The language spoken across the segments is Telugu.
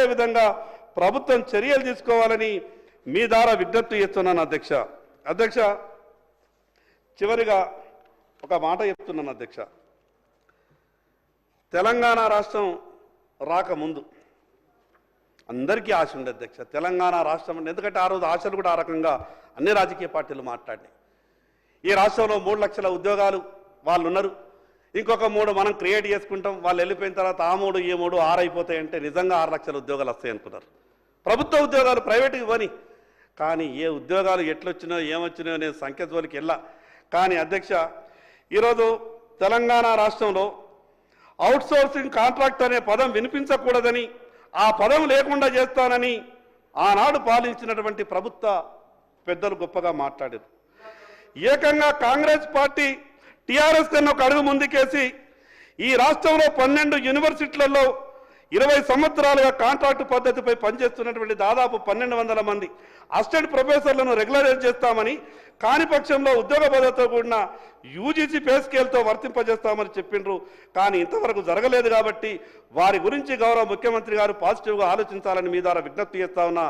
అమలయ్యే విధంగా ప్రభుత్వం చర్యలు తీసుకోవాలని మీ ద్వారా విజ్ఞప్తి చేస్తున్నాను అధ్యక్ష. అధ్యక్ష చివరిగా ఒక మాట చెప్తున్నాను అధ్యక్ష. తెలంగాణ రాష్ట్రం రాకముందు అందరికీ ఆశ ఉండే అధ్యక్ష తెలంగాణ రాష్ట్రం అంటే ఎందుకంటే ఆ రోజు ఆశలు కూడా ఆ రకంగా అన్ని రాజకీయ పార్టీలు మాట్లాడినాయి. ఈ రాష్ట్రంలో మూడు లక్షల ఉద్యోగాలు వాళ్ళు ఉన్నారు ఇంకొక మూడు మనం క్రియేట్ చేసుకుంటాం వాళ్ళు వెళ్ళిపోయిన తర్వాత ఆ మూడు ఈ మూడు ఆరు అయిపోతాయంటే నిజంగా ఆరు లక్షల ఉద్యోగాలు వస్తాయి అనుకున్నారు. ప్రభుత్వ ఉద్యోగాలు ప్రైవేట్కి పోని. కానీ ఏ ఉద్యోగాలు ఎట్లొచ్చినాయో ఏమొచ్చినాయో నేను సంఖ్య జోలికి వెళ్ళా. కానీ అధ్యక్ష ఈరోజు తెలంగాణ రాష్ట్రంలో అవుట్సోర్సింగ్ కాంట్రాక్ట్ అనే పదం వినిపించకూడదని ఆ పదం లేకుండా చేస్తానని ఆనాడు పాలించినటువంటి ప్రభుత్వ పెద్దలు గొప్పగా మాట్లాడారు. ఏకంగా కాంగ్రెస్ పార్టీ టీఆర్ఎస్ కన్నా ఒక అడుగు ముందుకేసి ఈ రాష్ట్రంలో పన్నెండు యూనివర్సిటీలలో ఇరవై సంవత్సరాలుగా కాంట్రాక్టు పద్ధతిపై పనిచేస్తున్నటువంటి దాదాపు పన్నెండు వందల మంది. అసిస్టెంట్ ప్రొఫెసర్లను రెగ్యులరైజ్ చేస్తామని కాని పక్షంలో ఉద్యోగ భద్రతతో కూడిన యూజీసీ పే స్కేల్తో వర్తింపజేస్తామని చెప్పిండ్రు. కానీ ఇంతవరకు జరగలేదు కాబట్టి వారి గురించి గౌరవ ముఖ్యమంత్రి గారు పాజిటివ్గా ఆలోచించాలని మీ ద్వారా విజ్ఞప్తి చేస్తా ఉన్నా.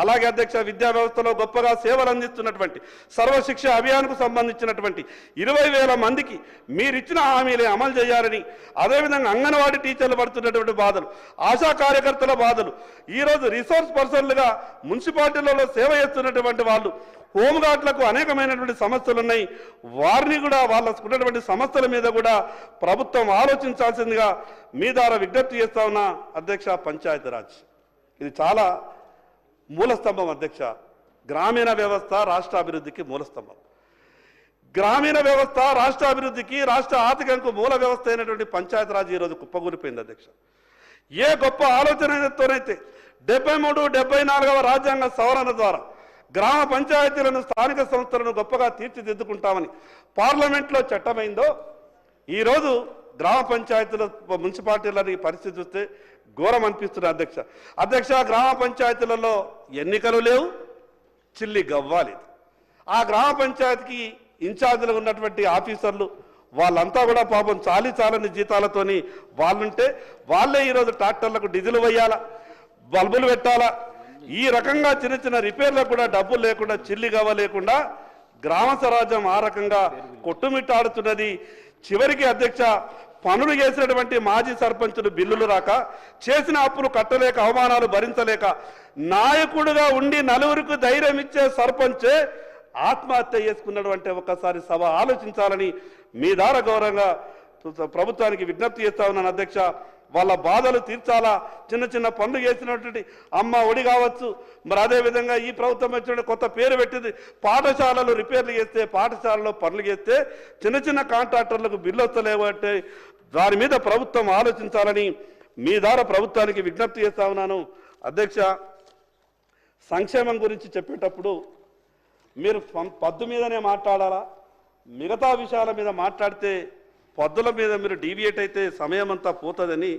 అలాగే అధ్యక్ష విద్యా వ్యవస్థలో గొప్పగా సేవలు అందిస్తున్నటువంటి సర్వశిక్ష అభియాన్కు సంబంధించినటువంటి ఇరవై వేల మందికి మీరిచ్చిన హామీలే అమలు చేయాలని అదేవిధంగా అంగన్వాడీ టీచర్లు పడుతున్నటువంటి బాధలు ఆశా కార్యకర్తల బాధలు. ఈరోజు రిసోర్స్ పర్సన్లుగా మున్సిపాలిటీలలో సేవ చేస్తున్నటువంటి వాళ్ళు హోంగార్డులకు అనేకమైనటువంటి సమస్యలు ఉన్నాయి వారిని కూడా వాళ్ళకున్నటువంటి సమస్యల మీద కూడా ప్రభుత్వం ఆలోచించాల్సిందిగా మీ ద్వారా విజ్ఞప్తి చేస్తా ఉన్నా అధ్యక్ష పంచాయతీరాజ్. ఇది చాలా మూలస్తంభం అధ్యక్ష. గ్రామీణ వ్యవస్థ రాష్ట్ర అభివృద్ధికి మూలస్తంభం. గ్రామీణ వ్యవస్థ రాష్ట్ర అభివృద్ధికి రాష్ట్ర ఆర్థికంకు మూల వ్యవస్థ అయినటువంటి పంచాయతీరాజ్ ఈరోజు కుప్పగూలిపోయింది అధ్యక్ష. ఏ గొప్ప ఆలోచనతోనైతే డెబ్బై మూడు డెబ్బై నాలుగవ రాజ్యాంగ సవరణ ద్వారా గ్రామ పంచాయతీలను స్థానిక సంస్థలను గొప్పగా తీర్చిదిద్దుకుంటామని పార్లమెంట్లో చట్టమైందో ఈరోజు గ్రామ పంచాయతీల మున్సిపాలిటీలని పరిస్థితి చూస్తే ఘోరం అనిపిస్తుంది అధ్యక్ష. అధ్యక్ష గ్రామ పంచాయతీలలో ఎన్నికలు లేవు చిల్లి గవ్వాలి ఆ గ్రామ పంచాయతీకి ఇన్ఛార్జీలు ఉన్నటువంటి ఆఫీసర్లు వాళ్ళంతా కూడా పాపం చాలి చాలని జీతాలతోని వాళ్ళుంటే వాళ్ళే ఈరోజు ట్రాక్టర్లకు డీజిల్ వేయాలా? బల్బులు పెట్టాలా? ఈ రకంగా చిన్న చిన్న రిపేర్లకు కూడా డబ్బులు లేకుండా చిల్లి గవ్వ లేకుండా గ్రామ స్వరాజ్యం ఆ రకంగా కొట్టుమిట్టాడుతున్నది. చివరికి అధ్యక్ష పనులు చేసినటువంటి మాజీ సర్పంచులు బిల్లులు రాక చేసిన అప్పులు కట్టలేక అవమానాలు భరించలేక నాయకుడుగా ఉండి నలుగురికి ధైర్యం ఇచ్చే సర్పంచే ఆత్మహత్య చేసుకున్నటువంటి ఒకసారి సభ ఆలోచించాలని మీ ద్వారా గౌరవంగా ప్రభుత్వానికి విజ్ఞప్తి చేస్తా ఉన్నాను అధ్యక్ష. వాళ్ళ బాధలు తీర్చాలా? చిన్న చిన్న పనులు చేసినటువంటి అమ్మ ఒడి కావచ్చు. మరి అదేవిధంగా ఈ ప్రభుత్వం వచ్చిన కొత్త పేరు పెట్టింది. పాఠశాలలు రిపేర్లు చేస్తే పాఠశాలలో పనులు చేస్తే చిన్న చిన్న కాంట్రాక్టర్లకు బిల్లు వస్తలేవు అంటే దాని మీద ప్రభుత్వం ఆలోచించాలని మీ ద్వారా ప్రభుత్వానికి విజ్ఞప్తి చేస్తా ఉన్నాను. అధ్యక్ష సంక్షేమం గురించి చెప్పేటప్పుడు మీరు పద్దు మీదనే మాట్లాడాలా? మిగతా విషయాల మీద మాట్లాడితే పద్దుల మీద మీరు డీవియేట్ అయితే సమయం అంతా పోతుందని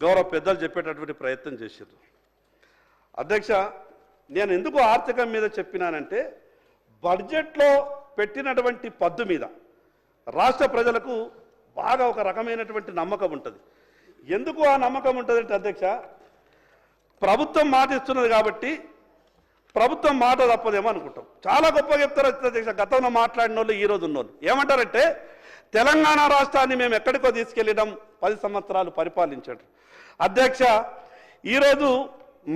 గౌరవ పెద్దలు చెప్పేటటువంటి ప్రయత్నం చేశారు. అధ్యక్ష నేను ఎందుకు ఆర్థికం మీద చెప్పినానంటే బడ్జెట్లో పెట్టినటువంటి పద్దు మీద రాష్ట్ర ప్రజలకు బాగా ఒక రకమైనటువంటి నమ్మకం ఉంటుంది. ఎందుకు ఆ నమ్మకం ఉంటుందంటే అధ్యక్ష ప్రభుత్వం మాట ఇస్తున్నది కాబట్టి ప్రభుత్వం మాట తప్పదేమో అనుకుంటాం. చాలా గొప్పగా చెప్తారు అధ్యక్ష గతంలో మాట్లాడిన వాళ్ళు ఈ రోజు ఉన్నోళ్ళు. ఏమంటారంటే తెలంగాణ రాష్ట్రాన్ని మేము ఎక్కడికో తీసుకెళ్ళడం పది సంవత్సరాలు పరిపాలించాడు. అధ్యక్ష ఈరోజు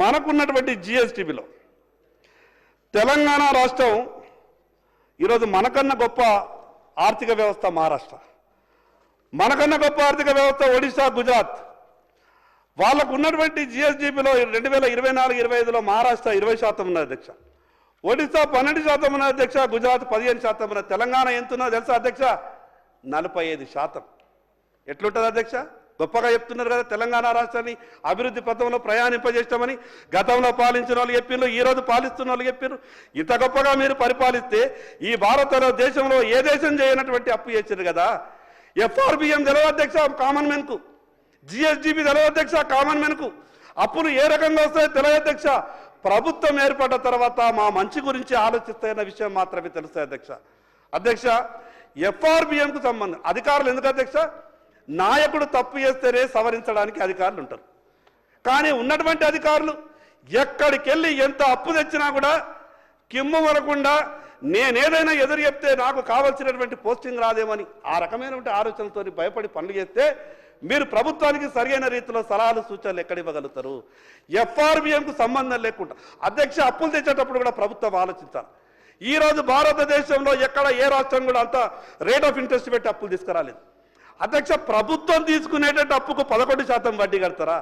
మనకున్నటువంటి జిఎస్టీబీలో తెలంగాణ రాష్ట్రం ఈరోజు మనకన్నా గొప్ప ఆర్థిక వ్యవస్థ మహారాష్ట్ర. మనకన్నా గొప్ప ఆర్థిక వ్యవస్థ ఒడిశా గుజరాత్. వాళ్ళకు ఉన్నటువంటి జిఎస్డిపిలో రెండు వేల ఇరవై నాలుగు ఇరవై ఐదులో మహారాష్ట్ర ఇరవై శాతం ఉన్న అధ్యక్ష. ఒడిశా పన్నెండు శాతం ఉన్న అధ్యక్ష గుజరాత్ పదిహేను శాతం ఉన్న తెలంగాణ ఎంత తెలుసా అధ్యక్ష? నలభై ఐదు శాతం. ఎట్లుంటుంది అధ్యక్ష? గొప్పగా చెప్తున్నారు కదా తెలంగాణ రాష్ట్రాన్ని అభివృద్ధి పథంలో ప్రయాణింపజేస్తామని గతంలో పాలించిన వాళ్ళు చెప్పిండ్రు ఈ రోజు పాలిస్తున్న వాళ్ళు చెప్పిండ్రు ఇంత గొప్పగా మీరు పరిపాలిస్తే ఈ భారత దేశంలో ఏ దేశం చేయనటువంటి అప్పు చేశారు కదా? ఎఫ్ఆర్బిఎం తెలియదు అధ్యక్ష కామన్ మెన్కు జిఎస్డిపి తెలియదు అధ్యక్ష కామన్ మెన్కు అప్పులు ఏ రకంగా వస్తాయో తెలియదు అధ్యక్ష. ప్రభుత్వం ఏర్పడ్డ తర్వాత మా మంచి గురించి ఆలోచిస్తాయన్న విషయం మాత్రమే తెలుస్తాయి అధ్యక్ష. అధ్యక్ష ఎఫ్ఆర్బిఎంకు సంబంధం. అధికారులు ఎందుకు అధ్యక్ష? నాయకుడు తప్పు చేస్తేనే సవరించడానికి అధికారులు ఉంటారు. కానీ ఉన్నటువంటి అధికారులు ఎక్కడికి వెళ్ళి ఎంత అప్పు తెచ్చినా కూడా కిమ్ము వరకుండా నేనేదైనా ఎదురు చెప్తే నాకు కావలసినటువంటి పోస్టింగ్ రాదేమని ఆ రకమైనటువంటి ఆలోచనలతో భయపడి పనులు చేస్తే మీరు ప్రభుత్వానికి సరైన రీతిలో సలహాలు సూచనలు ఎక్కడ ఇవ్వగలుగుతారు? ఎఫ్ఆర్బిఎంకు సంబంధం లేకుండా. అధ్యక్ష అప్పులు తెచ్చేటప్పుడు కూడా ప్రభుత్వం ఆలోచించాలి. ఈ రోజు భారతదేశంలో ఎక్కడ ఏ రాష్ట్రం కూడా అంత రేట్ ఆఫ్ ఇంట్రెస్ట్ పెట్టి అప్పులు తీసుకురాలేదు. అధ్యక్ష ప్రభుత్వం తీసుకునేటట్టు అప్పుకు పదకొండు శాతం వడ్డీ కడతారా?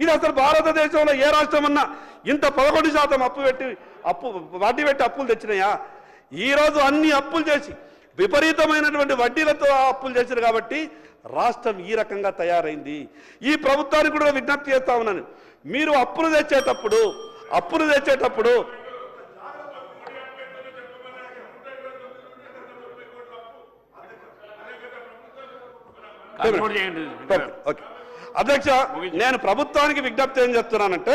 ఇది అసలు భారతదేశంలో ఏ రాష్ట్రం అన్నా ఇంత పదకొండు శాతం అప్పు పెట్టి అప్పు వడ్డీ పెట్టి అప్పులు తెచ్చినాయా? ఈ రోజు అన్ని అప్పులు చేసి విపరీతమైనటువంటి వడ్డీలతో అప్పులు చేశారు కాబట్టి రాష్ట్రం ఈ రకంగా తయారైంది. ఈ ప్రభుత్వానికి కూడా విజ్ఞప్తి చేస్తా ఉన్నాను. మీరు అప్పులు తెచ్చేటప్పుడు అప్పులు తెచ్చేటప్పుడు ఓకే. అధ్యక్ష నేను ప్రభుత్వానికి విజ్ఞప్తి ఏం చెప్తున్నానంటే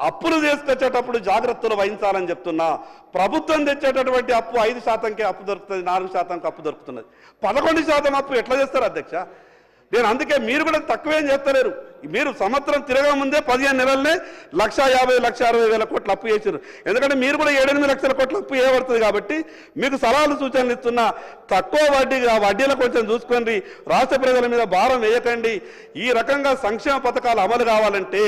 అప్పులు తీసుకొచ్చేటప్పుడు జాగ్రత్తలు వహించాలని చెప్తున్నా. ప్రభుత్వం తెచ్చేటటువంటి అప్పు ఐదు శాతంకే అప్పు దొరుకుతుంది నాలుగు శాతంకి అప్పు దొరుకుతున్నది. పదకొండు శాతం అప్పు ఎట్లా చేస్తారు అధ్యక్ష? నేను అందుకే మీరు కూడా తక్కువేం చేస్తలేరు. మీరు సంవత్సరం తిరగ ముందే పదిహేను నెలలనే లక్ష యాభై లక్ష అరవై వేల కోట్లు అప్పు చేశారు ఎందుకంటే మీరు కూడా ఏడెనిమిది లక్షల కోట్లు అప్పు చేయబడుతుంది కాబట్టి మీకు సలహాలు సూచనలు ఇస్తున్నా. తక్కువ వడ్డీ ఆ వడ్డీలో కొంచెం చూసుకోండి రాష్ట్ర ప్రజల మీద భారం వేయకండి. ఈ రకంగా సంక్షేమ పథకాలు అమలు కావాలంటే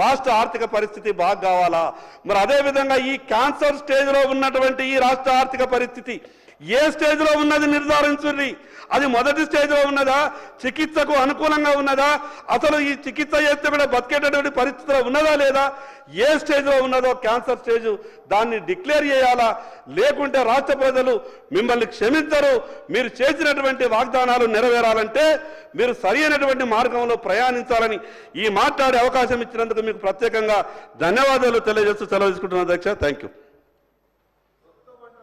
రాష్ట్ర ఆర్థిక పరిస్థితి బాగా కావాలా? మరి అదేవిధంగా ఈ క్యాన్సర్ స్టేజ్లో ఉన్నటువంటి ఈ రాష్ట్ర ఆర్థిక పరిస్థితి ఏ స్టేజ్లో ఉన్నది నిర్ధారించండి అది మొదటి స్టేజ్లో ఉన్నదా? చికిత్సకు అనుకూలంగా ఉన్నదా? అసలు ఈ చికిత్స చేస్తే కూడా బతికేటటువంటి పరిస్థితిలో ఉన్నదా లేదా? ఏ స్టేజ్లో ఉన్నదో క్యాన్సర్ స్టేజ్ దాన్ని డిక్లేర్ చేయాలా? లేకుంటే రాష్ట్ర ప్రజలు మిమ్మల్ని క్షమించరు. మీరు చేసినటువంటి వాగ్దానాలు నెరవేరాలంటే మీరు సరి అయినటువంటి మార్గంలో ప్రయాణించాలని ఈ మాట్లాడే అవకాశం ఇచ్చినందుకు మీకు ప్రత్యేకంగా ధన్యవాదాలు. తెలియజేస్తూ సెలవు తీసుకుంటున్నాను అధ్యక్ష. Thank you